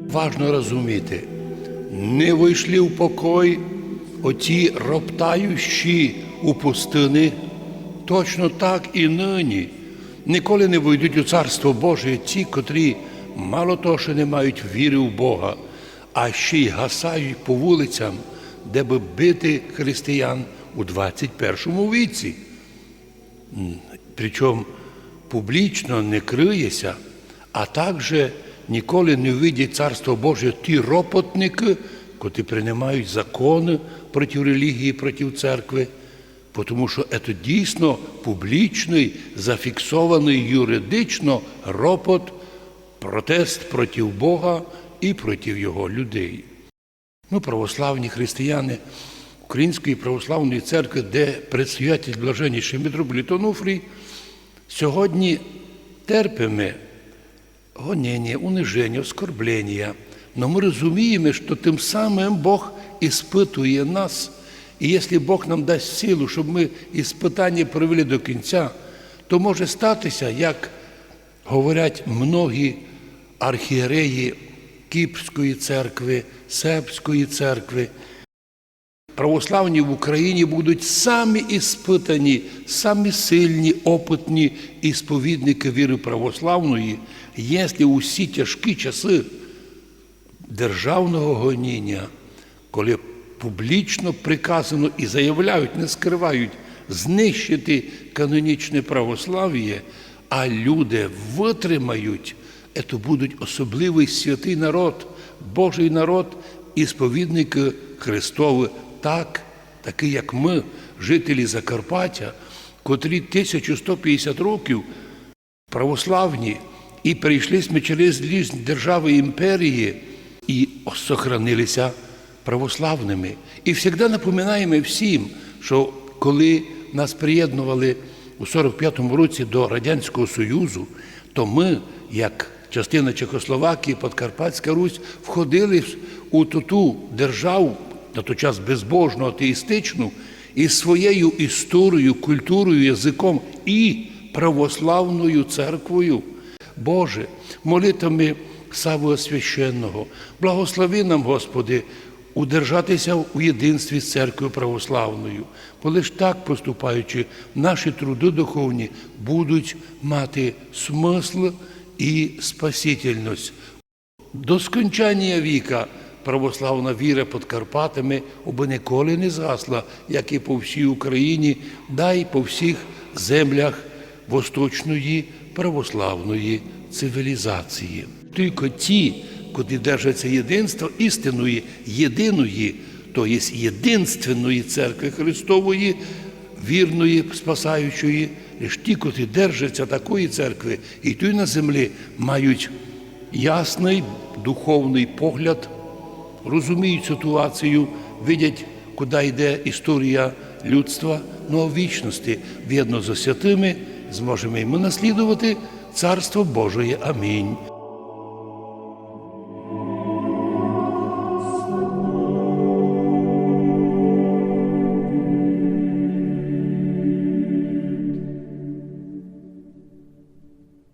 Важно розуміти, не вийшли в покой оті роптаючі у пустини, точно так і нині. Ніколи не вийдуть у Царство Боже ті, котрі мало того, що не мають віри в Бога, а ще й гасають по вулицям, де би бити християн у 21 віці. Причому публічно не криється, а також ніколи не видять Царство Боже ті ропотники, котрі приймають закони проти релігії, проти церкви, тому що це дійсно публічний, зафіксований юридично ропот, протест проти Бога і проти Його людей. Ми православні християни Української православної церкви, де предстоятель блаженніший митрополит Онуфрій, сьогодні терпимо гонення, униження, оскорблення. Но ми розуміємо, що тим самим Бог іспитує нас. І якщо Бог нам дасть силу, щоб ми іспитання провели до кінця, то може статися, як говорять многі архієреї Кіпрської церкви, Сербської церкви, православні в Україні будуть самі іспитані, самі сильні, опитні ісповідники віри православної, якщо усі тяжкі часи державного гоніння, коли публічно приказано і заявляють, не скривають, знищити канонічне православ'я, а люди витримають, це будуть особливий святий народ, Божий народ, ісповідники Христові, так, такі як ми, жителі Закарпаття, котрі 1150 років православні і перейшли через різні держави імперії і сохранилися православними. І завжди напоминаємо всім, що коли нас приєднували у 45-му році до Радянського Союзу, то ми, як частина Чехословакії, Подкарпатська Русь, входили у ту державу, на той час безбожну, атеїстичну, із своєю історією, культурою, язиком і православною церквою. Боже, молитвами Савого Священного, благослови нам, Господи, удержатися у єдинстві з церквою православною, бо лиш так поступаючи, наші труди духовні будуть мати смисл і спасительність. До скончання віка православна віра під Карпатами оби ніколи не згасла, як і по всій Україні, да й по всіх землях восточної православної цивілізації. Тільки ті, котрі держаться єдинства істинної, єдиної, то є єдинственної церкви Христової, вірної, спасаючої, лише ті, котрі держаться такої церкви, і тут на землі мають ясний духовний погляд, розуміють ситуацію, видять, куди йде історія людства, ну а в вічності, в'єдно за святими, зможемо йому наслідувати Царство Божої. Амінь.